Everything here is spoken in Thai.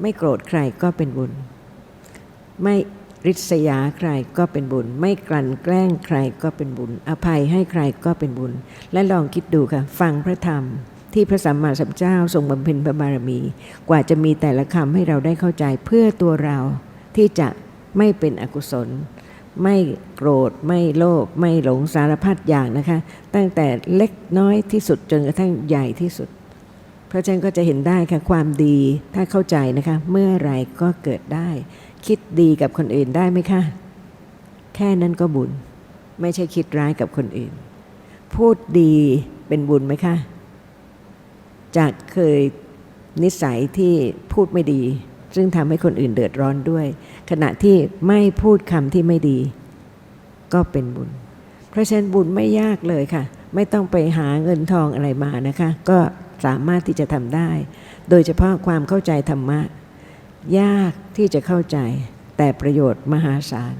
ไม่โกรธใครก็เป็นบุญ ไม่ริษยาใครก็เป็นบุญ ไม่กลั่นแกล้งใครก็เป็นบุญ อภัยให้ใครก็เป็นบุญ และลองคิดดูค่ะ ฟังพระธรรม ที่พระสัมมาสัมพุทธเจ้าทรงบำเพ็ญพระบารมี กว่าจะมีแต่ละคำให้เราได้เข้าใจเพื่อตัวเราที่จะไม่เป็นอกุศล ไม่โกรธไม่โลภไม่หลงสารพัดอย่างนะคะ ตั้งแต่เล็กน้อยที่สุดจนกระทั่งใหญ่ที่สุด เพราะฉะนั้นก็จะเห็นได้ค่ะความดีถ้าเข้าใจนะคะ เมื่อไรก็เกิดได้ คิดดีกับคนอื่นได้ไหมคะแค่นั้นก็บุญ ไม่ใช่คิดร้ายกับคนอื่น พูดดีเป็นบุญไหมคะจากเคยนิสัยที่พูดไม่ดี ซึ่งทำให้คนอื่นเดือดร้อนด้วย ขณะที่ไม่พูดคำที่ไม่ดี ก็เป็นบุญ เพราะฉะนั้นบุญไม่ยากเลยค่ะ ไม่ต้องไปหาเงินทองอะไรมานะคะ ก็ สามารถที่จะทำได้ โดยเฉพาะความเข้าใจธรรมะ ยากที่จะเข้าใจแต่ประโยชน์มหาศาล